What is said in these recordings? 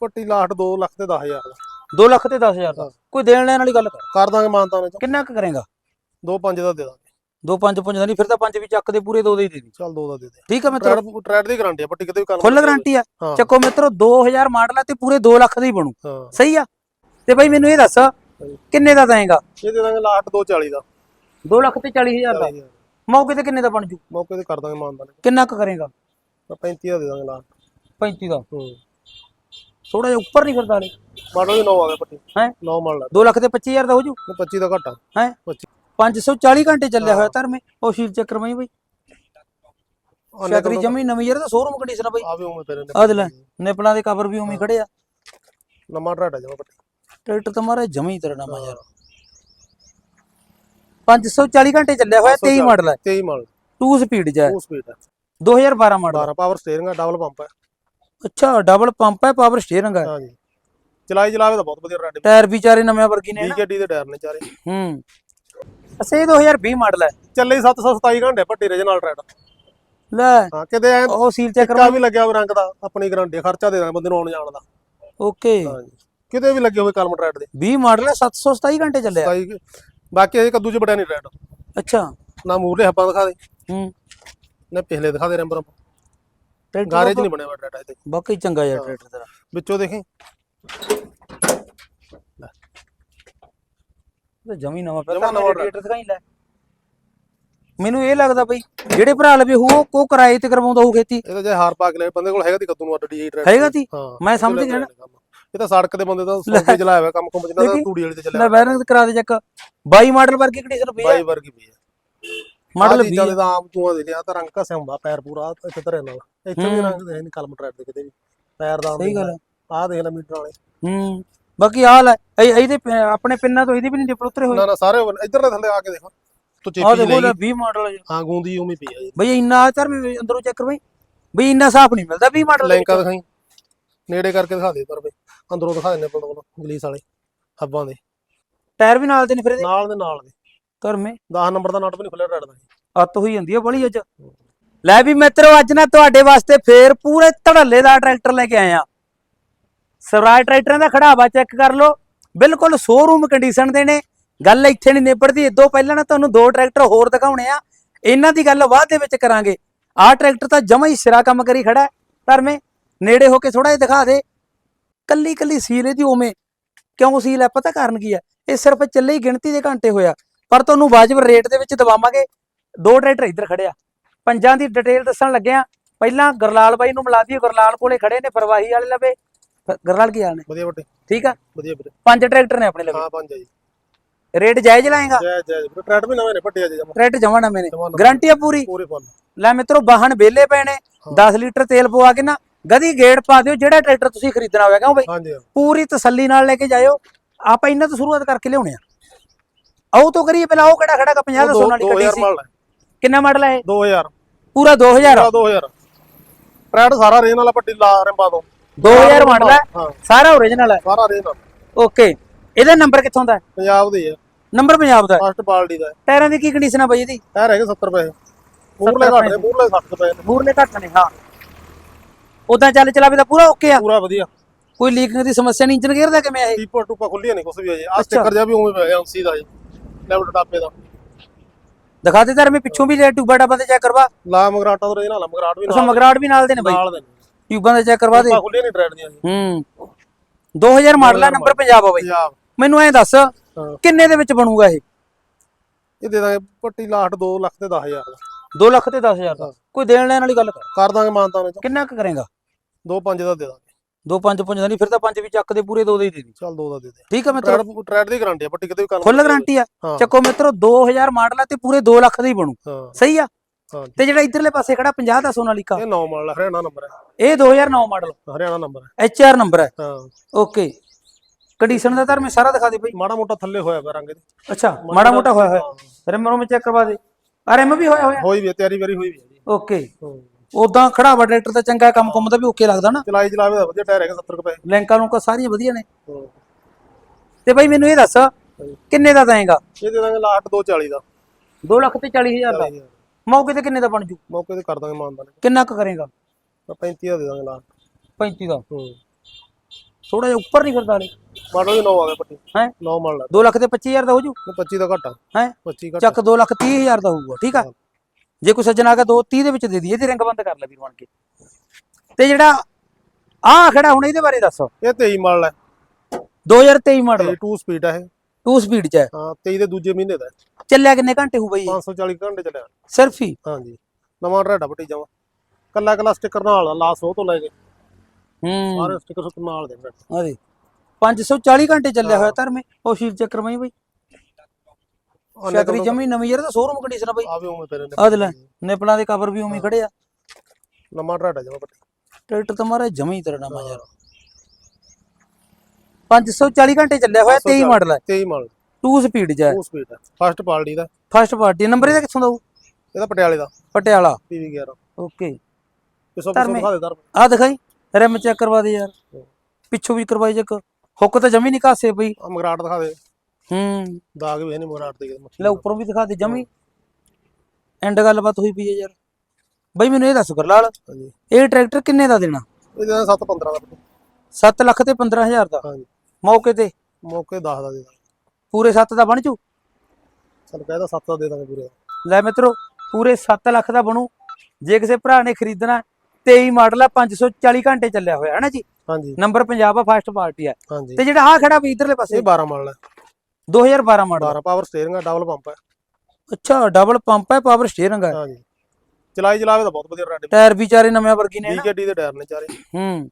ਪੱਟੀ ਲਾਟ 2 ਲੱਖ ਤੇ 10000 ਦਾ 2 ਲੱਖ ਤੇ 10000 ਦਾ? ਹਾਂ। ਕੋਈ ਦੇਣ ਲੈਣ ਵਾਲੀ ਗੱਲ ਕਰ। ਕਰ ਦਾਂਗੇ ਮਾਨਤਾ ਨੇ ਕਿੰਨਾ ਕੁ ਕਰੇਗਾ? 2 5 ਦਾ ਦੇ ਦਾਂਗੇ। 2 5 5 ਦਾ ਨਹੀਂ ਫਿਰ ਤਾਂ 5 ਵੀ ਚੱਕ ਦੇ ਪੂਰੇ 2 ਦੇ ਹੀ ਦੇ ਦੀ। ਚੱਲ 2 ਦਾ ਦੇ ਦੇ। ਠੀਕ ਆ ਮਿੱਤਰੋ। ਟਰੈਡ ਟਰੈਡ ਦੀ ਗਾਰੰਟੀ ਆ ਪੱਟੀ ਕਿਤੇ ਵੀ ਕੰਮ ਫੁੱਲ ਗਾਰੰਟੀ ਆ। ਹਾਂ। ਚੱਕੋ ਮਿੱਤਰੋ 2000 ਮਾਡਲ ਆ ਤੇ ਪੂਰੇ 2 ਲੱਖ ਦਾ ਹੀ ਬਣੂ। ਹਾਂ। ਸਹੀ ਆ? ਤੇ ਬਾਈ ਮੈਨੂੰ ਇਹ ਦੱਸ ਕਿੰਨੇ ਦਾ ਦੇਂਗਾ ਇਹ ਦੇ ਦਾਂਗੇ ਲਾਟ 240 ਦਾ। 2 ਲੱਖ ਤੇ 40000 ਦਾ। 40000 ਮੌਕੇ ਤੇ ਕਿੰਨੇ ਦਾ ਬਣ ਜੂ? ਮੌਕੇ ਤੇ ਕਰ ਦਾਂਗੇ ਮਾਨਤਾ ਨੇ ਕਿੰਨਾ ਕੁ ਕਰੇਗਾ? 35 ਦਾ ਦੇ ਦਾਂਗੇ ਲਾਟ। 35 ਦਾ। ਹੂੰ। ਥੋੜਾ ਜਿਹਾ ਉੱਪਰ ਨਹੀਂ ਫਿਰਦਾ ਹਲੇ ਮਾਡਲ ਵੀ 9 ਆ ਗਿਆ ਪੱਟੀ। ਹੈ? 9 ਮਾਡਲ 2 ਲੱਖ ਤੇ 25000 ਦਾ ਹੋ ਜੂ? 25 ਦਾ ਘਟਾ ਹੈ? 25 540 ਘੰਟੇ ਚੱਲਿਆ ਹੋਇਆ ਧਰਮੇ। ਉਹ ਸ਼ੀਲ ਚੱਕਰ ਮੈਂ ਬਈ। ਛਤਰੀ ਜਮੀ ਨਵੀਂ ਯਾਰ ਤਾਂ ਸ਼ੋਰੂਮ ਕੰਡੀਸ਼ਨ ਆ ਬਈ। ਆ ਵੀ ਉਵੇਂ ਤੇਰੇ ਨੇ ਆ। ਦੇ ਨਿਪਲਾਂ ਦੇ ਕਵਰ ਵੀ ਉਵੇਂ ਖੜੇ ਆ। ਟਰੈਡ ਆ ਜਮਾ ਪੱਟੀ। ਟਰੈਕਟਰ ਤਾਂ ਮਾਰਾ ਜਮੀ ਤੇਰਾ ਨਾਮ ਆ ਯਾਰ। 540 ਘੰਟੇ ਚੱਲਿਆ ਹੋਇਆ 23 ਮਾਡਲ ਹੈ 23 ਮਾਡਲ। 2 ਸਪੀਡ ਹੈ 2012 ਮਾਡਲ 12 ਪਾਵਰ ਸਟੀਅਰਿੰਗ ਆ ਡਬਲ ਪੰਪ ਹੈ ਅੱਛਾ ਡਬਲ ਪੰਪ ਹੈ ਪਾਵਰ ਸਟੀਅਰਿੰਗ ਹੈ। ਹਾਂਜੀ। ਚਲਾਈ ਚਲਾਵੇ ਤਾਂ ਬਹੁਤ ਵਧੀਆ ਟਰੈਡ ਟਾਇਰ ਵੀ ਚਾਰੇ ਨਵੇਂ ਵਰਗੀ ਨੇ। ਵੀਕੇਡੀ ਦੇ ਟਾਇਰ ਨੇ ਚਾਰੇ। ਹੂੰ। ਅਸੇ 2020 ਮਾਡਲ ਹੈ। ਚੱਲੇ ਹੀ 727 ਘੰਟੇ ਪੱਟੀ ਰੇ ਨਾਲ ਟਰੈਡ ਲੈ। ਹਾਂ ਕਿਤੇ ਐ ਉਹ ਸੀਲ ਚੈੱਕ ਟਿੱਕਾ ਵੀ ਲੱਗਿਆ ਹੋਇਆ ਰੰਗ ਦਾ ਆਪਣੀ ਗਾਰੰਟੀ ਖਰਚਾ ਦੇ ਦਾਂਗੇ ਬੰਦੇ ਨੂੰ ਆਉਣ ਜਾਣ ਦਾ। ਓਕੇ। ਹਾਂਜੀ। ਕਿਤੇ ਵੀ ਲੱਗੇ ਹੋਏ ਕਲਮ ਟਰੈਡ ਦੇ। 20 ਮਾਡਲ ਹੈ 727 ਘੰਟੇ ਚੱਲਿਆ। 27 ਬਾਕੀ ਇਹ ਕੱਦੂ ਚ ਬੜਿਆ ਨਹੀਂ ਟਰੈਡ ਅੱਛਾ। ਨਾ ਮੂਰਲੇ ਹੱਬਾਂ ਦਿਖਾ ਦੇ। ਹੂੰ। ਨਾ ਪਿਛਲੇ ਦਿਖਾ ਦੇ ਰੰਬਰ ਟਰੈਕਟਰ ਗਾਰੇ ਚ ਨਹੀਂ ਬਣਿਆ ਹੋਇਆ ਟਰੈਡ ਇਹਦੇ ਬਾਕੀ ਚੰਗਾ ਯਾਰ ਟਰੈਕਟਰ ਤੇਰਾ। ਵਿੱਚੋਂ ਦੇਖੀ। ਤੇ ਜਮੀ ਨਵਾਂ ਪਹਿਲਾਂ ਨਵਾਂ ਰੇਡੀਏਟਰ ਦਿਖਾਈ ਲੈ। ਮੈਨੂੰ ਇਹ ਲੱਗਦਾ ਬਈ ਜਿਹੜੇ ਭਰਾ ਲਵੇ ਉਹ ਕੋ ਕਿਰਾਏ ਤੇ ਕਰਵਾਉਂਦਾ ਉਹ ਖੇਤੀ। ਇਹ ਤਾਂ ਜੇ ਹਾਰ ਪਾ ਕੇ ਲੈ ਬੰਦੇ ਕੋਲ ਹੈਗਾ ਤੀ ਕੱਦੂ ਨੂੰ ਅੱਡ ਡੀ ਟਰੈਡ ਹੈਗਾ ਤੀ? ਮੈਂ ਸਮਝ ਗਿਆ ਨਾ। ਇਹ ਤਾਂ ਸੜਕ ਦੇ ਬੰਦੇ ਦਾ ਸੌਕੇ ਚਲਾਇਆ ਹੋਇਆ ਕੰਮ ਕੁੰਮ ਚ ਨਾ ਦੇਖੀ। ਤੂੜੀ ਵਾਲੀ ਤੇ ਲੈ ਚੱਲਿਆ ਬੈਰਿੰਗ ਕਰਾ ਦੇ ਚੱਕ। 22 ਮਾਡਲ ਵਰਗੀ ਕੰਡੀਸ਼ਨ ਪਈ ਬਾਈ ਹੈ ਵਰਗੀ ਵੀ ਹੈ ਮਾਡਲ ਆਹ 20 ਚੀਜ਼ਾਂ ਦੇ ਤਾਂ ਆਮ ਤੂੰ ਦੇ ਲਿਆ ਤਾਂ ਰੰਗ ਘਸਿਆ ਹੁੰਦਾ ਪੈਰ ਪੂਰਾ ਆਹ ਇੱਥੇ ਧਰੇ ਨਾਲ। ਇੱਥੇ ਵੀ ਰੰਗ ਦੇ ਨਹੀਂ ਕਲਮ ਟਰੈਡ ਦੇ ਕਿਤੇ ਵੀ। ਪੈਰ ਦਾ ਸਹੀ ਗੱਲ ਆਹ ਦੇਖ ਲੈ ਮੀਟਰ ਵਾਲੇ। ਹੂੰ। ਬਾਕੀ ਹਾਲ ਹੈ ਇਹ ਇਹਦੇ ਆਪਣੇ ਪਿੰਨਾਂ ਤੋਂ ਇਹਦੀ ਵੀ ਨਹੀਂ ਡਿਪਲ ਉਤਰੇ ਹੋਏ? ਨਾ ਨਾ ਸਾਰੇ ਇੱਧਰ ਦੇ ਥੱਲੇ ਆ ਕੇ ਦੇਖੋ। ਤੂੰ ਆਹ ਚੇਪੀ ਦੇਖੋ ਲਈ। ਲੈ 20 ਮਾਡਲ ਹਾਂ ਗੂੰਦੀ ਉਵੇਂ ਪਈ ਆ ਬਈ ਇੰਨਾ ਮੈਂ ਅੰਦਰੋਂ ਚੈੱਕ ਕਰ ਬਈ ਬਈ ਇੰਨਾ ਸਾਫ਼ ਨਹੀਂ ਮਿਲਦਾ 20 ਮਾਡਲ ਲੈਂਕਾ ਦਿਖਾਈ। ਨੇੜੇ ਕਰਕੇ ਦਿਖਾ ਦੇ ਪਰ ਬਈ। ਅੰਦਰੋਂ ਦਿਖਾ ਦਿੰਨੇ ਨੂੰ ਗਲੀਸ ਵਾਲੇ। ਹੱਬਾਂ ਦੇ। ਟਾਇਰ ਵੀ ਨਾਲ ਦੇ ਨੇ ਫਿਰ ਨਾਲ ਦੇ ਨਾਲ ਦੇ। ਧਰਮੇ 10 ਨੰਬਰ ਦਾ ਨਟ ਵੀ ਨਹੀਂ ਖੁੱਲਿਆ ਟਰੈਡ ਦਾ ਅੱਤ ਹੋਈ ਜਾਂਦੀ ਆ ਬੜੀ ਅੱਜ। ਲੈ ਵੀ ਮਿੱਤਰੋ ਅੱਜ ਨਾ ਤੁਹਾਡੇ ਵਾਸਤੇ ਫੇਰ ਪੂਰੇ ਧੜੱਲੇ ਦਾ ਟਰੈਕਟਰ ਲੈ ਕੇ ਆਏ ਆ। ਸਵਰਾਜ ਟਰੈਕਟਰਾਂ ਦਾ ਖੜਾਵਾ ਚੈੱਕ ਕਰ ਲਓ। ਬਿਲਕੁਲ ਸ਼ੋਰੂਮ ਕੰਡੀਸ਼ਨ ਦੇ ਨੇ। ਗੱਲ ਇੱਥੇ ਨਹੀਂ ਨਿਬੜਦੀ। ਇਦੋਂ ਪਹਿਲਾਂ ਨਾ ਤੁਹਾਨੂੰ ਦੋ ਟਰੈਕਟਰ ਹੋਰ ਦਿਖਾਉਣੇ ਆ। ਇਹਨਾਂ ਦੀ ਗੱਲ ਬਾਅਦ ਦੇ ਵਿੱਚ ਕਰਾਂਗੇ। ਆਹ ਟਰੈਕਟਰ ਤਾਂ ਜਮਾ ਹੀ ਸਿਰਾ ਕੰਮ ਕਰੀ ਖੜਾ ਹੈ। ਧਰਮੇ ਨੇੜੇ ਹੋ ਕੇ ਥੋੜਾ ਜਿਹਾ ਦਿਖਾ ਦੇ। ਕੱਲੀ ਕੱਲੀ ਸੀਲ ਇਹਦੀ ਉਵੇਂ। ਕਿਉਂ ਸੀਲ ਹੈ? ਪਤਾ ਕਾਰਨ ਕੀ ਹੈ? ਇਹ ਸਿਰਫ ਚੱਲੇ ਹੀ ਗਿਣਤੀ ਦੇ ਘੰਟੇ ਹੋਇਆ ਪਰ ਤੁਹਾਨੂੰ ਵਾਜਬ ਰੇਟ ਦੇ ਵਿੱਚ ਦਵਾਵਾਂਗੇ। ਦੋ ਟਰੈਕਟਰ ਇੱਧਰ ਖੜੇ ਆ। ਪੰਜਾਂ ਦੀ ਡਿਟੇਲ ਦੱਸਣ ਲੱਗਿਆ ਪਹਿਲਾਂ ਗਰਲਾਲ ਬਾਈ ਨੂੰ ਮਿਲਾ ਦਈਏ। ਗਰਲਾਲ ਕੋਲੇ ਖੜੇ ਨੇ ਪ੍ਰਵਾਹੀ ਵਾਲੇ ਲਵੇ। ਗਰਲਾਲ ਕੀ ਹਾਲ ਨੇ? ਵਧੀਆ ਵੱਡੇ ਠੀਕ ਆ? ਵਧੀਆ ਵੀਰੇ। ਪੰਜ ਟਰੈਕਟਰ ਨੇ ਆਪਣੇ ਲਵੇ। ਹਾਂ ਪੰਜ ਆ ਜੀ। ਰੇਟ ਜਾਇਜ਼ ਲਾਏਗਾ? ਜੈ ਜੈ ਵੀਰੇ ਟਰੈਡ ਵੀ ਨਵੇਂ ਨੇ ਪੱਟੇ ਆ ਜੀ ਟਰੈਕਟਰ ਜਮਾ ਨਵੇਂ ਨੇ। ਗਾਰੰਟੀ ਆ ਪੂਰੀ? ਪੂਰੇ ਫੁੱਲ ਲੈ ਮਿੱਤਰੋ ਵਾਹਨ ਵਿਹਲੇ ਪਏ ਨੇ। 10 ਲੀਟਰ ਤੇਲ ਪਵਾ ਕੇ ਨਾ ਗਦੀ ਗੇੜ ਪਾ ਦਿਓ। ਜਿਹੜਾ ਟਰੈਕਟਰ ਤੁਸੀਂ ਖਰੀਦਣਾ ਹੋਵੇਗਾ ਉਹ ਬਈ। ਪੂਰੀ ਤਸੱਲੀ ਨਾਲ ਲੈ ਕੇ ਜਾਇਓ। ਆਪਾਂ ਇਹਨਾਂ ਤੋਂ ਸ਼ੁਰੂਆਤ ਕਰਕੇ ਲਿਆਉਣੇ ਆ। ਆਓ ਤੋਂ ਕਰੀਏ ਪਹਿਲਾਂ ਉਹ ਕਿਹੜਾ ਖੜਾ ਕਾ 50 ਦਾ ਸੋਨਾ ਵਾਲੀ ਦੋ- ਕੱਢੀ 2000 ਸੀ। ਮਾਡਲ ਹੈ। ਕਿੰਨਾ ਮਾਡਲ ਹੈ ਇਹ? 2000 ਪੂਰਾ 2000 ਪੂਰਾ 2000 ਟਰੈਡ ਸਾਰਾ ਰੇਨ ਵਾਲਾ ਪੱਟੀ ਲਾ ਰਿੰਬਾ ਤੋਂ 2000 ਮਾਡਲ ਹੈ? ਹਾਂ। ਸਾਰਾ ਓਰੀਜਨਲ ਹੈ? ਸਾਰਾ ਰੇਨ ਓਕੇ ਇਹਦਾ ਨੰਬਰ ਕਿੱਥੋਂ ਦਾ ਹੈ? ਪੰਜਾਬ ਦੇ ਹੀ। ਨੰਬਰ ਪੰਜਾਬ ਦਾ ਹੈ? ਫਸਟ ਪਾਰਟੀ ਦਾ ਹੈ। ਟਾਇਰਾਂ ਦੀ ਕੀ ਕੰਡੀਸ਼ਨ ਆ ਬਾਈ ਇਹਦੀ? ਇਹ ਹੈਗੇ 70 ਰੁਪਏ। ਮੂਰਲੇ ਘੱਟ ਨੇ ਮੂਰਲੇ 60 ਰੁਪਏ ਨੇ। ਮੂਰਲੇ ਘੱਟ ਨੇ ਹਾਂ। ਉਦਾਂ ਚੱਲ ਚਲਾਵੇ ਤਾਂ ਪੂਰਾ ਓਕੇ ਆ। ਪੂਰਾ ਵਧੀਆ। ਕੋਈ ਲੀਕਿੰਗ ਦੀ ਸਮੱਸਿਆ ਨਹੀਂ ਇੰਜਨ ਗੇਅਰ ਦਾ ਕਿਵੇਂ ਆ ਇਹ? ਟੀਪਾ ਟੂਪਾ ਖੁੱਲੀਆਂ ਨਹੀਂ ਕੁਛ ਵੀ ਅਜੇ ਆ ਸਟicker ਜਿਹਾ ਵੀ ਉਵੇਂ ਪਿਆ ਐਮਸੀ ਦਾ ਜੀ ਲੈਵਲ ਟਾਪੇ ਦਾ। ਦਿਖਾ ਦੇ ਧਰਮੇ ਪਿੱਛੋਂ ਵੀ ਲੈ ਟੂਬਾ ਡੱਬਾ ਤੇ ਚੈੱਕ ਕਰਵਾ। ਲਾ ਮਗਰਾਟਾ ਤੋਂ ਰੇਨ ਵਾਲਾ ਮਗਰਾਟ ਵੀ ਅਸਾਂ ਨਾਲ ਮਗਰਾਟ ਵੀ ਨਾਲ ਦੇ ਨੇ ਬਾਈ। ਨਾਲ ਦੇ ਨੇ। ਟਿਊਬਾਂ ਦੇ ਚੈੱਕ ਕਰਵਾ ਦੇ। ਖੁੱਲੀਆਂ ਨਹੀਂ ਟਰੈਡ ਦੀਆਂ। ਜੀ ਹੂੰ 2000 ਮਾਡਲ ਆ ਨੰਬਰ ਪੰਜਾਬ ਆ ਬਾਈ। ਪੰਜਾਬ। ਮੈਨੂੰ ਐਂ ਦੱਸ ਹਾਂ। ਕਿੰਨੇ ਦੇ ਵਿੱਚ ਬਣੂਗਾ ਇਹ? ਇਹ ਦੇ ਦਾਂਗੇ ਪੱਟੀ ਲਾਟ 2 ਲੱਖ ਤੇ 10000 ਦਾ। 2 ਲੱਖ ਤੇ 10000 ਦਾ। ਕੋਈ ਦੇਣ ਲੈਣ ਵਾਲੀ ਗੱਲ ਕਰ। ਕਰ ਦਾਂਗੇ ਮਾਨਤਾ ਨੇ ਕਿੰਨਾ ਕੁ ਕਰੇਗਾ? 2 5 ਦਾ ਦੇ ਦਾਂਗੇ। 2 5 5 ਦਾ ਨਹੀਂ ਫਿਰ ਤਾਂ 5 ਵੀ ਚੱਕ ਦੇ ਪੂਰੇ 2 ਦੇ ਹੀ ਦੇ ਦੀ। ਚੱਲ 2 ਦਾ ਦੇ ਦੇ। ਠੀਕ ਆ ਮਿੱਤਰੋ? ਟਰੈਡ ਟਰੈਡ ਦੀ ਗਾਰੰਟੀ ਆ ਪੱਟੀ ਕਿਤੇ ਵੀ ਕੰਮ ਫੁੱਲ ਗਾਰੰਟੀ ਆ। ਹਾਂ। ਚੱਕੋ ਮਿੱਤਰੋ 2000 ਮਾਡਲ ਆ ਤੇ ਪੂਰੇ 2 ਲੱਖ ਦਾ ਹੀ ਬਣੂ। ਹਾਂ। ਸਹੀ ਆ? ਹਾਂ। ਤੇ ਜਿਹੜਾ ਇਧਰਲੇ ਪਾਸੇ ਖੜਾ 50 ਦਾ ਸੋਨਾਲੀਕਾ। ਇਹ 9 ਮਾਡਲ ਹਰਿਆਣਾ ਨੰਬਰ ਹੈ ਇਹ 2009 ਮਾਡਲ। ਹਰਿਆਣਾ ਨੰਬਰ ਹੈ HR ਨੰਬਰ ਹੈ ਹਾਂ। ਓਕੇ। ਕੰਡੀਸ਼ਨ ਦਾ ਧਰ ਮੈਂ ਸਾਰਾ ਦਿਖਾ ਦੇ ਬਈ। ਮਾੜਾ ਮੋਟਾ ਥੱਲੇ ਹੋਇਆ ਪਿਆ ਰੰਗ ਦੀ ਅੱਛਾ ਮਾੜਾ ਮੋਟਾ ਹੋਇਆ ਹੋਇਆ। ਰਿਮ ਰੋਮ ਚੈੱਕ ਕਰਵਾ ਦੇ। ਆ ਰਿਮ ਵੀ ਹੋਇਆ ਹੋਇਆ? ਹੋਈ ਵੀ ਹੈ, ਤਿਆਰੀ ਵਾਰੀ ਹੋਈ ਵੀ ਹੈ ਓਕੇ। ਹਾਂ। ਉਦਾਂ ਖੜਾ ਵਾ ਟਰੈਕਟਰ ਤਾਂ ਚੰਗਾ ਕੰਮ ਕੁੰਮ ਦਾ ਵੀ ਓਕੇ ਲੱਗਦਾ ਨਾ। ਚਲਾਈ ਚਲਾਵੇ ਦਾ ਵਧੀਆ ਟਾਇਰ ਹੈਗਾ 70 ਰੁਪਏ ਲੈਂਕਾਂ ਨੂੰ ਸਾਰੀਆਂ ਵਧੀਆ ਨੇ। ਤੇ ਬਾਈ ਮੈਨੂੰ ਇਹ ਦੱਸ ਕਿੰਨੇ ਦਾ ਦੇਂਗਾ? ਇਹ ਦੇ ਦਾਂਗੇ ਲਾਟ 240 ਦਾ। 2 ਲੱਖ ਤੇ 40000 ਦਾ। ਮੌਕੇ ਤੇ ਕਿੰਨੇ ਦਾ ਬਣ ਜੂ? ਮੌਕੇ ਤੇ ਕਰ ਦਾਂਗੇ ਮਾਨਤਾ ਨੇ ਕਿੰਨਾ ਕੁ ਕਰੇਗਾ? 35 ਦਾ ਦੇ ਦਾਂਗੇ ਲਾਟ 35 ਦਾ। ਹੂੰ। ਥੋੜਾ ਜਿਹਾ ਉੱਪਰ ਨਹੀਂ ਫਿਰਦਾ ਹਲੇ ਮਾਡਲ ਵੀ 9 ਆ ਗਿਆ ਪੱਟੀ। ਹੈ? 9 ਮਾਡਲ 2 ਲੱਖ ਤੇ 25000 ਦਾ ਹੋ ਜੂ? 25 ਦਾ ਘੱਟ ਹੈ? 25 ਘੱਟ ਚੱਕ 2 ਲੱਖ 30000 ਦਾ ਹੋਊਗਾ ਠੀਕ ਆ? ਜੇ ਕੋਈ ਸੱਜਣ ਆ ਗਿਆ 2 30 ਦੇ ਵਿੱਚ ਦੇ ਦੀ ਇਹਦੀ ਰਿੰਗ ਬੰਦ ਕਰ ਲੈ ਵੀਰ ਬਣ ਕੇ। ਤੇ ਜਿਹੜਾ ਆ ਖੜਾ ਹੁਣ ਇਹਦੇ ਬਾਰੇ ਦੱਸ। ਇਹ 23 ਮਾਡਲ ਹੈ। 2023 ਮਾਡਲ। ਤੇ 2 ਸਪੀਡ ਹੈ ਇਹ। 2 ਸਪੀਡ ਚ ਹੈ। ਹਾਂ 23 ਦੇ ਦੂਜੇ ਮਹੀਨੇ ਦਾ ਹੈ। ਚੱਲਿਆ ਕਿੰਨੇ ਘੰਟੇ ਹੋਊ ਬਈ? ਇਹ? 540 ਘੰਟੇ ਚੱਲਿਆ। ਸਿਰਫ ਹੀ? ਹਾਂਜੀ। ਨਵਾਂ ਰੈਡਾ ਪੱਟੀ ਜਾਵਾ ਕੱਲਾ ਕੱਲਾ ਸਟicker ਨਾਲ ਆ ਲਾਸ ਉਹ ਤੋਂ ਲੈ ਕੇ। ਹੂੰ। ਸਾਰੇ ਸਟicker ਸੁੱਕ ਨਾਲ ਦੇ। ਆ ਦੇ 540 ਘੰਟੇ ਚੱਲਿਆ ਹੋਇਆ ਧਰਮੇ। ਉਹ ਸ਼ੀਲ ਚੱਕਰ ਮੈਂ ਬਈ। ਛਤਰੀ ਜਮੀ ਨਵੀਂ ਯਾਰ ਤਾਂ ਸ਼ੋਰੂਮ ਕੰਡੀਸ਼ਨ ਆ ਬਈ। ਆ ਵੀ ਉਵੇਂ ਆ ਦੇ ਲੈ ਨਿਪਲਾਂ ਦੇ ਕਵਰ ਵੀ ਉਵੇਂ ਖੜੇ ਆ। ਨਵਾਂ ਰੈਡਾ ਜਾਵਾ ਪੱਟੀ। ਟਰੈਕਟਰ ਤਾਂ ਮਾਰਾ ਜਮੀ ਤੇਰਾ ਨਾਮ ਯਾਰ। 540 ਘੰਟੇ ਚੱਲਿਆ ਹੋਇਆ 23 ਮਾਡਲ ਹੈ 23 ਮਾਡਲ 2 ਸਪੀਡ ਹੈ 2 ਸਪੀਡ ਹੈ ਫਸਟ ਪਾਰਟੀ ਦਾ। ਫਸਟ ਪਾਰਟੀ ਨੰਬਰ ਇਹਦਾ ਕਿੱਥੋਂ ਦਾ ਹੋਊ? ਇਹਦਾ ਪਟਿਆਲੇ ਦਾ। ਪਟਿਆਲਾ। ਪੀਵੀ 11 ਓਕੇ ਪਿਛੋ। ਪਿਛੋ ਦਿਖਾ ਦੇ ਦਰ ਆ ਦਿਖਾਈ ਰਿਮ ਚੈੱਕ ਕਰਵਾ ਦੇ ਯਾਰ। ਪਿੱਛੋਂ ਵੀ ਕਰਵਾਈ ਚੱਕ ਹੁੱਕ ਤਾਂ ਜਮੀ ਨਹੀਂ ਕਾਸੇ ਪਈ ਮਗਰਾਟ ਦਿਖਾ ਦੇ। ਹੂੰ। ਦਾਗ ਹੈ ਤੇ ਲੈ ਉੱਪਰੋਂ ਵੀ ਦਿਖਾ ਦੇ ਜਮੀ। ਐਂਡ ਗੱਲਬਾਤ ਹੋਈ ਪਈ ਹੈ ਯਾਰ। ਬਈ ਮੈਨੂੰ ਇਹ ਦੱਸ ਗੁਰਲਾਲ ਹਾਂਜੀ। ਇਹ ਟਰੈਕਟਰ ਕਿੰਨੇ ਦਾ ਦੇਣਾ? ਇਹਦਾ 7 15 ਦਾ। ਪੱਟੀ 7 ਲੱਖ ਤੇ 15000 ਦਾ? ਹਾਂਜੀ। ਮੌਕੇ ਤੇ? ਮੌਕੇ 10 ਦਾ ਦੇ ਦਾਂਗੇ। ਪੂਰੇ 7 ਦਾ ਬਣ? ਜੂ ਚਲ ਕਹਿੰਦਾ 7 ਦਾ ਦੇ ਦਾਂਗੇ ਪੂਰੇ ਦਾ। ਲੈ ਮਿੱਤਰੋ ਪੂਰੇ 7 ਲੱਖ ਦਾ ਬਣੂ। ਜੇ ਕਿਸੇ ਭਰਾ ਨੇ ਖਰੀਦਣਾ 23 ਮਾਡਲ ਆ 540 ਘੰਟੇ ਚੱਲਿਆ ਹੋਇਆ ਹੈ ਨਾ ਜੀ? ਹਾਂਜੀ। ਨੰਬਰ ਪੰਜਾਬ ਆ ਫਸਟ ਪਾਰਟੀ ਆ। ਹਾਂਜੀ। ਤੇ ਜਿਹੜਾ ਆ ਖੜਾ ਵੀ ਇਧਰਲੇ ਪਾਸੇ। ਇਹ 12 ਮਾਡਲ ਹੈ 2012 ਮਾਡਲ। 12 ਪਾਵਰ ਸਟੀਅਰਿੰਗ ਹੈ ਡਬਲ ਪੰਪ ਹੈ ਅੱਛਾ ਡਬਲ ਪੰਪ ਹੈ ਪਾਵਰ ਸਟੀਅਰਿੰਗ ਹੈ ਹਾਂਜੀ। ਚਲਾਈ ਚਲਾਵੇ ਤਾਂ ਬਹੁਤ ਵਧੀਆ ਰੈਡ ਟਾਇਰ ਵੀ ਚਾਰੇ ਨਵੇਂ ਵਰਗੀ ਨੇ ਨਾ ਬੀਕੇਡੀ ਦੇ ਟਾਇਰ ਨੇ ਚਾਰੇ। ਹੂੰ।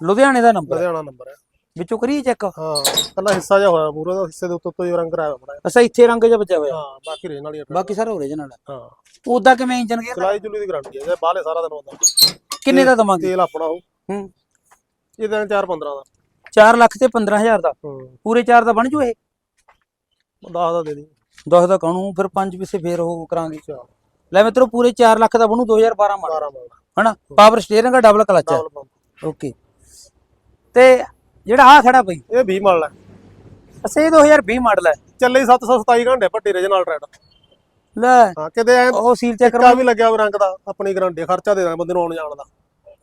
ਲੁਧਿਆਣੇ ਦਾ ਨੰਬਰ ਲੁਧਿਆਣਾ ਨੰਬਰ ਹੈ ਵਿੱਚੋਂ ਕਰੀਏ ਚੈੱਕ ਹਾਂ ਕੱਲਾ ਹਿੱਸਾ ਜਿਹਾ ਹੋਇਆ ਪੂਰਾ ਦਾ ਹਿੱਸੇ ਦੇ ਉੱਤੇ ਉੱਤੇ ਰੰਗ ਕਰਾਇਆ ਬੜਾ ਅਸਾ ਇੱਥੇ ਰੰਗ ਜਿਹਾ ਬਚਿਆ ਹੋਇਆ? ਹਾਂ ਬਾਕੀ ਰੇਨ ਵਾਲੀ ਬਾਕੀ ਸਾਰਾ ਓਰੀਜਨਲ ਹੈ ਹਾਂ। ਉਦਾਂ ਕਿਵੇਂ ਇੰਜਨ ਗੇਅਰ ਚਲਾਈ ਚੁਲੀ ਦੀ ਗਾਰੰਟੀ ਹੈ ਬਾਹਲੇ ਸਾਰਾ ਦਿਨ ਹੁੰਦਾ ਕਿੰਨੇ ਦਾ ਦਵਾਂਗੇ? ਤੇਲ ਆਪਣਾ ਹੋ ਹੂੰ। ਇਹ ਦਿਨ 4 15 ਦਾ। 4 ਲੱਖ ਤੇ 15000 ਦਾ। ਪੂਰੇ 4 ਦਾ ਬਣ ਜੂ ਇਹ? 10 ਦਾ ਦੇ ਦੀ। 10 ਦਾ ਕਾਣੂ ਫਿਰ 5 ਪਿੱਛੇ ਫੇਰ ਉਹ ਕਰਾਂਗੇ। ਲੈ ਮਿੱਤਰੋ ਪੂਰੇ 4 ਲੱਖ ਦਾ ਬਣੂ 2012 ਮਾਡਲ। 12 ਮਾਡਲ। ਹਨਾ? ਪਾਵਰ ਸਟੀਅਰਿੰਗ ਦਾ ਡਬਲ ਕਲਚ ਹੈ ਓਕੇ ਤੇ ਜਿਹੜਾ ਆ ਖੜਾ ਬਈ? ਇਹ 20 ਮਾਡਲ ਹੈ ਅਸੇ ਇਹ 2020 ਮਾਡਲ ਹੈ ਚੱਲੇ 727 ਘੰਟੇ ਪੱਟੀ ਰੀਜਨਲ ਰੈਡ ਲੈ। ਹਾਂ ਕਿਤੇ ਉਹ ਸੀਲ ਚੈੱਕ ਟਿੱਕਾ ਵੀ ਲੱਗਿਆ ਰੰਗ ਦਾ ਆਪਣੀ ਗਾਰੰਟੀ ਖਰਚਾ ਦੇ ਦਾਂਗੇ ਬੰਦੇ ਨੂੰ ਆਉਣ ਜਾਣ ਦਾ।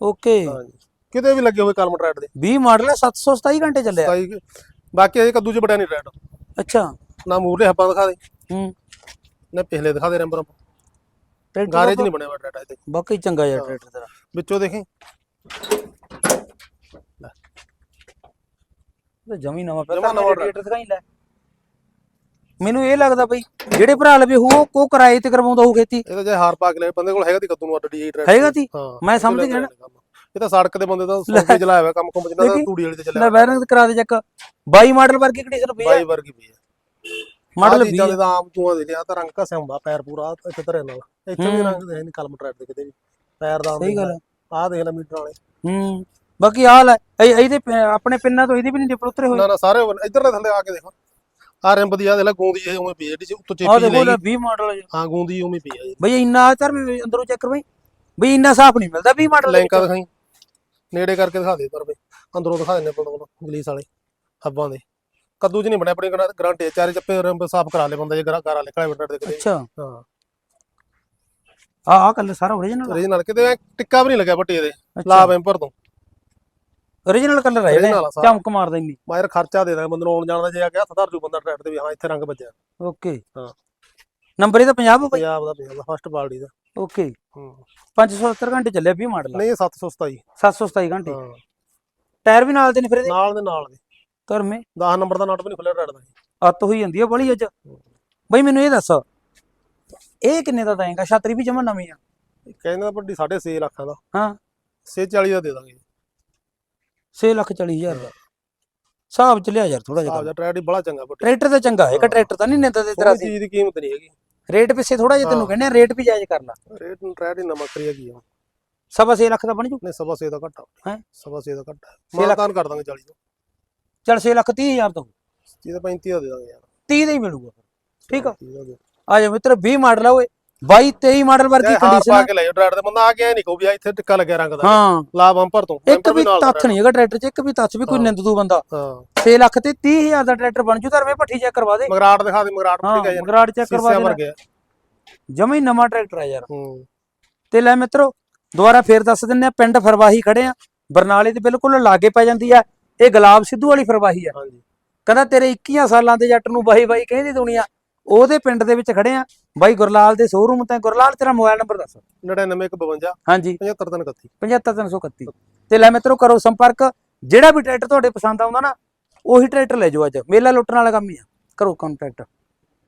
ਓਕੇ ਹਾਂਜੀ। ਕਿਤੇ ਵੀ ਲੱਗੇ ਹੋਵੇ ਕਲਮ ਰੈਡ ਦੇ। 20 ਮਾਡਲ ਹੈ 727 ਘੰਟੇ ਚੱਲਿਆ 27 ਬਾਕੀ ਇਹ ਕੱਦੂ ਚ ਬੜਿਆ ਨਹੀਂ ਰੈਡ ਅੱਛਾ। ਨਾ ਮੂਰਲੇ ਹੱਬਾਂ ਦਿਖਾ ਦੇ। ਹੂੰ। ਨਾ ਪਿਛਲੇ ਦਿਖਾ ਦੇ ਰੰਬਰ ਟਰੈਕਟਰ ਗਾਰੇ ਚ ਨਹੀਂ ਬਣਿਆ ਹੋਇਆ ਇਹਦੇ ਬਾਕੀ ਚੰਗਾ ਯਾਰ ਟਰੈਕਟਰ ਤੇਰਾ। ਵਿੱਚੋਂ ਦੇਖੀ। ਤੇ ਜਮੀ ਨਵਾਂ ਨਵਾਂ ਰੇਡੀਏਟਰ ਦਿਖਾਈ ਲੈ। ਮੈਨੂੰ ਇਹ ਲੱਗਦਾ ਬਈ ਜਿਹੜੇ ਭਰਾ ਲਵੇ ਹੋ ਉਹ ਕਿਰਾਏ ਤੇ ਕਰਵਾਉਂਦਾ ਹੋਊ ਖੇਤੀ। ਇਹ ਤਾਂ ਜੇ ਹਾਰ ਪਾ ਕੇ ਲੈ ਬੰਦੇ ਕੋਲ ਹੈਗਾ ਤੀ ਕੱਦੂ ਨੂੰ ਅੱਡ ਡੀ ਰੈਡ ਹੈਗਾ ਤੀ? ਹਾਂ। ਮੈਂ ਸਮਝ ਗਿਆ ਨਾ। ਇਹ ਤਾਂ ਸੜਕ ਤੇ ਬੰਦੇ ਦਾ ਸੋਕੇ ਚਲਾਇਆ ਹੋਇਆ ਕੰਮ ਕੰਮ ਜਿੰਨਾ ਦਾ ਤੂੜੀ ਵਾਲੀ ਤੇ ਚੱਲਿਆ ਲੈ ਬੈਰਿੰਗ ਕਰਾ ਦੇ ਚੱਕ। 22 ਮਾਡਲ ਵਰਗੀ ਕੰਡੀਸ਼ਨ ਪਈ ਬਾਈ ਹੈ ਵਰਗੀ ਵੀ ਹੈ ਮਾਡਲ 20 ਚੀਜ਼ਾਂ ਦੇ ਤਾਂ ਆਮ ਤੂਆਂ ਦੇ ਲਿਆ ਤਾਂ ਰੰਗ ਘਸਿਆ ਹੁੰਦਾ ਪੈਰ ਪੂਰਾ ਇੱਥੇ ਧਰੇ ਨਾਲ ਇੱਥੇ ਵੀ ਰੰਗ ਦੇ ਨਹੀਂ ਕਲਮ ਟਰੈਡ ਦੇ ਕਿਤੇ ਵੀ। ਪੈਰ ਦਾ ਸਹੀ ਗੱਲ। ਆਹ ਦੇਖ ਲੈ ਮੀਟਰ ਵਾਲੇ। ਹੂੰ। ਬਾਕੀ ਹਾਲ ਹੈ ਇਹ ਇਹਦੇ ਆਪਣੇ ਪਿੰਨਾਂ ਤੋਂ ਇਹਦੇ ਵੀ ਨਹੀਂ ਡਿਪਲ ਉਤਰੇ ਹੋਏ? ਨਾ ਨਾ ਸਾਰੇ ਇਧਰਲੇ ਥੱਲੇ ਆ ਕੇ ਦੇਖੋ। ਆ ਰਿੰਬ ਦੀ ਆ ਦੇਖ ਲੈ ਗੂੰਦੀ ਇਹ ਉਵੇਂ ਪਈ ਜਿਹੜੀ ਉੱਤੋਂ ਚੇਪੀ ਦੇਖੋ ਲੈ ਲਈ 20 ਮਾਡਲ ਹਾਂ ਗੂੰਦੀ ਉਵੇਂ ਪਈ ਹੈ ਬਈ ਇੰਨਾ ਮੈਂ ਅੰਦਰੋਂ ਚੈੱਕ ਕਰ ਬਈ। ਬਈ ਇੰਨਾ ਸਾਫ਼ ਨਹੀਂ ਮਿਲਦਾ 20 ਮਾਡਲ ਲੈਂਕਾ ਦਿਖਾਈ। ਨੇੜੇ ਕਰਕੇ ਦਿਖਾ ਦੇ ਪਰ ਬਈ ਅੰਦਰੋਂ ਦਿਖਾ ਦਿੰਨੇ ਆਪਾਂ ਨੂੰ ਗਲੀਸ ਵਾਲੇ ਹੱਬਾਂ ਦੇ। ਕੱਦੂ ਚ ਨਹੀਂ ਬਣਿਆ ਆਪਣੀ ਗਾਰੰਟੀ ਚਾਰੇ ਚੱਪੇ ਰਿੰਬ ਸਾਫ਼ ਕਰਾ ਲੈ ਬੰਦਾ ਜੇ ਗਰਾ ਗਾਰਾ ਨਿਕਲਿਆ ਬਿਟਰ ਦੇ ਕਿਤੇ ਅੱਛਾ। ਹਾਂ। ਆ ਆ ਕੱਲ ਸਾਰਾ ਓਰੀਜਨਲ ਓਰੀਜਨਲ ਕਿਤੇ ਟਿੱਕਾ ਵੀ ਨਹੀਂ ਲੱਗਿਆ ਪੱਟੀ ਇਹਦੇ ਲਾ ਬੈਂਪਰ ਤੋਂ। ਓਰੀਜਨਲ ਕਲਰ ਹੈ ਸਾਰਾ। ਚਮਕ ਮਾਰਦਾ ਇੰਨੀ। ਮਾਇਰ ਖਰਚਾ ਦੇ ਬੰਦੇ ਨੂੰ ਆਉਣ ਜਾਣ ਦਾ ਜੇ ਆ ਕੇ ਹੱਥ ਧਰ ਜੂ ਬੰਦਾ ਟਰੈਕਟਰ ਤੇ ਵੀ ਹਾਂ ਇੱਥੇ ਰੰਗ ਵੱਜਿਆ। ਓਕੇ। ਹਾਂ। ਨੰਬਰ ਇਹਦਾ 50 ਬਈ? ਪੰਜਾਬ ਦਾ ਪੰਜਾਬ ਦਾ ਫਸਟ ਪਾਰਟੀ ਦਾ। ਓਕੇ। ਹੂੰ। 570 ਘੰਟੇ ਚੱਲਿਆ 20 ਮਾਡਲ ਨਹੀਂ ਇਹ 727 727 ਘੰਟੇ। ਹਾਂ। ਟਾਇਰ ਵੀ ਨਾਲ ਦੇ ਨੇ ਫਿਰ ਇਹਦੇ? ਨਾਲ ਦੇ ਨਾਲ ਦੇ। ਧਰਮੇ 10 ਨੰਬਰ ਦਾ ਨਟ ਵੀ ਨਹੀਂ ਖੁੱਲਿਆ ਦਾ ਅੱਤ ਹੋਈ ਜਾਂਦੀ ਆ ਬੜੀ ਅੱਜ। ਬਈ ਮੈਨੂੰ ਇਹ ਦੱਸ ਇਹ ਕਿੰਨੇ ਦਾ ਦਏਗਾ ਛਤਰੀ ਵੀ ਜਮਾ ਨਵੀਂ ਆ। ਇਹ ਕਹਿੰਦਾ ਵੱਡੀ 6.5 ਲੱਖਾਂ ਦਾ। ਹਾਂ। 640 ਦਾ ਦੇ ਦਾਂਗੇ 6 ਲੱਖ 40 ਹਜ਼ਾਰ ਦਾ। ਹਿਸਾਬ ਚ ਲਿਆ ਯਾਰ ਥੋੜਾ ਜਿਹਾ ਜਾ ਟਰੈਕਟਰ ਬੜਾ ਚੰਗਾ ਵੱਡੀ। ਟਰੈਕਟਰ ਤਾਂ ਚੰਗਾ ਹੈ। ਕਿ ਟਰੈਕਟਰ ਤਾਂ ਨਹੀਂ ਨਿੰਦਾ ਦੇ ਤੇਰਾ ਕੋਈ ਚੀਜ਼ ਦੀ ਕੀਮਤ ਨਹੀਂ ਹੈਗੀ। ਰੇਟ ਪਿੱਛੇ ਥੋੜਾ ਜਿਹਾ ਤੈਨੂੰ ਕਹਿੰਦੇ ਆ ਰੇਟ ਵੀ ਜਾਇਜ਼ ਕਰ ਲਾ। ਰੇਟ ਨੂੰ ਟਰੈਕਟਰ ਹੀ ਨਮਕ ਕਰੀ ਹੈਗੀ ਆ। ਸਵਾ 6 ਲੱਖ ਦਾ ਬਣ ਜੂ? ਨਹੀਂ ਸਵਾ 6 ਦਾ ਘੱਟ ਹੈਂ? ਸਵਾ 6 ਦਾ ਘੱਟ। ਮਾਨਤਾਨ ਕਰ ਦਾਂਗੇ 40 ਤੋਂ। ਚੱਲ 6 ਲੱਖ 30 ਹਜ਼ਾਰ ਦਾ ਇਹਦਾ 35 ਦਾ ਦੇ ਦਾਂਗੇ ਯਾਰ। 30 ਦਾ ਹੀ ਮਿਲੂਗਾ ਠੀਕ ਆ। 30 ਆ ਜਾ ਮਿੱਤਰ 20 ਮਾਡਲ ਆ ਓਏ। 22 23 ਮਾਡਲ ਵਰਗੀ ਹਾਰ ਪਾ ਕੰਡੀਸ਼ਨ ਕੇ ਲੈ ਜਾ ਟਰੈਕਟਰ ਦੇ ਬੰਦਾ ਆ ਕੇ ਐ ਨਹੀਂ ਕਹੂ ਵੀ ਆ ਇੱਥੇ ਟਿੱਕਾ ਲੱਗਿਆ ਰੰਗ ਦਾ। ਹਾਂ। ਲਾ ਬੰਪਰ ਤੋਂ ਇੱਕ ਵੀ ਤੱਥ ਨਹੀਂ ਹੈਗਾ ਟਰੈਕਟਰ 'ਚ ਇੱਕ ਵੀ ਤੱਥ ਵੀ ਕੋਈ ਨਿੰਦ ਦੂ ਬੰਦਾ। ਹਾਂ। 6 ਲੱਖ ਤੇ 30 ਹਜ਼ਾਰ ਦਾ ਟਰੈਕਟਰ ਬਣ ਜੂ ਧਰਮੇ ਭੱਠੀ ਚੈੱਕ ਕਰਵਾ ਦੇ। ਮਗਰਾਟ ਦਿਖਾ ਦੇ ਮਗਰਾਟ ਹਾਂ ਠੀਕ ਹੈ ਮਗਰਾੜ ਚੈੱਕ ਕਰਵਾ ਦੇ। ਜਮਾ ਹੀ ਨਵਾਂ ਟਰੈਕਟਰ ਆ ਯਾਰ। ਹੂੰ। ਤੇ ਲੈ ਮਿੱਤਰੋ ਦੁਬਾਰਾ ਫੇਰ ਦੱਸ ਦਿੰਨੇ ਆ ਪਿੰਡ ਫਰਵਾਹੀ ਖੜੇ ਆ। ਬਰਨਾਲੇ ਦੇ ਬਿਲਕੁਲ ਲਾਗੇ ਪੈ ਜਾਂਦੀ ਆ। ਇਹ ਗੁਲਾਬ ਸਿੱਧੂ ਵਾਲੀ ਫਰਵਾਹੀ ਆ। ਹਾਂਜੀ। ਕਹਿੰਦਾ ਤੇਰੇ 21 ਸਾਲਾਂ ਦੇ ਜੱਟ ਨੂੰ ਬਾਈ ਬਾਈ ਕਹਿੰਦੀ ਦੁਨੀਆ। ਉਹਦੇ ਪਿੰਡ ਦੇ ਵਿੱਚ ਖੜੇ ਆ। ਬਾਈ ਗੁਰਲਾਲ ਦੇ ਸ਼ੋਰੂਮ ਤੇ। ਗੁਰਲਾਲ ਤੇਰਾ ਮੋਬਾਈਲ ਨੰਬਰ ਦੱਸ। 9952 ਹਾਂਜੀ। 75331 75331 ਤੇ ਲੈ ਮਿੱਤਰੋ ਕਰੋ ਸੰਪਰਕ। ਜਿਹੜਾ ਵੀ ਟਰੈਕਟਰ ਤੁਹਾਡੇ ਪਸੰਦ ਆਉਂਦਾ ਨਾ ਉਹੀ ਟਰੈਕਟਰ ਲੈ ਜਾਓ ਅੱਜ। ਮੇਲਾ ਲੁੱਟਣ ਵਾਲਾ ਕੰਮ ਹੀ ਆ। ਕਰੋ ਕੰਟੈਕਟ